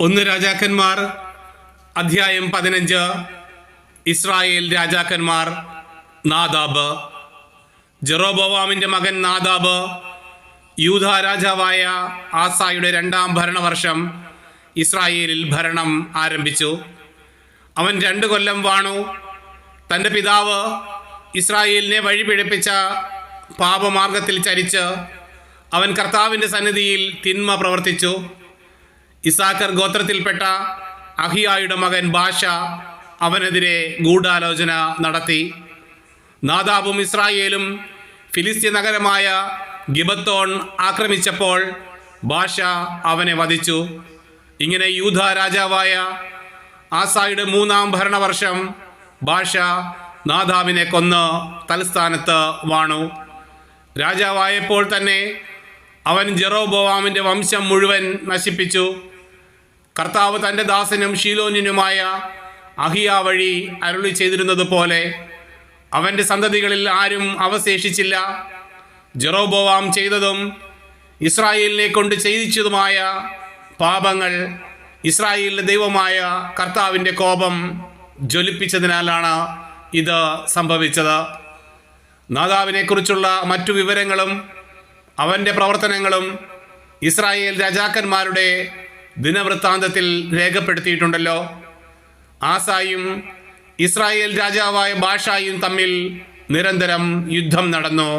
ഒന്ന് രാജാക്കന്മാർ അധ്യായം പതിനഞ്ച്. ഇസ്രായേൽ രാജാക്കന്മാർ നാദാബ്. ജെറോബോവാമിന്റെ മകൻ നാദാബ് യൂധ രാജാവായ ആസായുടെ രണ്ടാം ഭരണവർഷം ഇസ്രായേലിൽ ഭരണം ആരംഭിച്ചു. അവൻ രണ്ടു കൊല്ലം വാണു. തന്റെ പിതാവ് ഇസ്രായേലിനെ വഴിപിഴപ്പിച്ച പാപമാർഗത്തിൽ ചരിച്ച് അവൻ കർത്താവിന്റെ സന്നിധിയിൽ തിന്മ പ്രവർത്തിച്ചു. ഇസാക്കർ ഗോത്രത്തിൽപ്പെട്ട അഹിയായുടെ മകൻ ബാഷ അവനെതിരെ ഗൂഢാലോചന നടത്തി. നാദാബും ഇസ്രായേലും ഫിലിസ്തീൻ നഗരമായ ഗിബത്തോൺ ആക്രമിച്ചപ്പോൾ ബാഷ അവനെ വധിച്ചു. ഇങ്ങനെ യൂത രാജാവായ ആസായുടെ മൂന്നാം ഭരണവർഷം ബാഷ നാദാബിനെ കൊന്ന് തലസ്ഥാനത്ത് വാണു. രാജാവായപ്പോൾ തന്നെ അവൻ ജെറോബോവാമിന്റെ വംശം മുഴുവൻ നശിപ്പിച്ചു. കർത്താവ് തന്റെ ദാസനും ഷീലോനിനുമായ അഹിയ വഴി അരുളി ചെയ്തിരുന്നത് പോലെ അവന്റെ സന്തതികളിൽ ആരും അവശേഷിച്ചില്ല. ജെറോബോവാം ചെയ്തതും ഇസ്രായേലിനെ കൊണ്ട് ചെയ്യിച്ചതുമായ പാപങ്ങൾ ഇസ്രായേലിന്റെ ദൈവമായ കർത്താവിന്റെ കോപം ജ്വലിപ്പിച്ചതിനാലാണ് ഇത് സംഭവിച്ചത്. നാദാവിനെക്കുറിച്ചുള്ള മറ്റു വിവരങ്ങളും അവന്റെ പ്രവർത്തനങ്ങളും ഇസ്രായേൽ രാജാക്കന്മാരുടെ ദിനവൃത്താന്തത്തിൽ രേഖപ്പെടുത്തിയിട്ടുണ്ടല്ലോ. ആസായും ഇസ്രായേൽ രാജാവായ ബാഷായും തമ്മിൽ നിരന്തരം യുദ്ധം നടന്നു.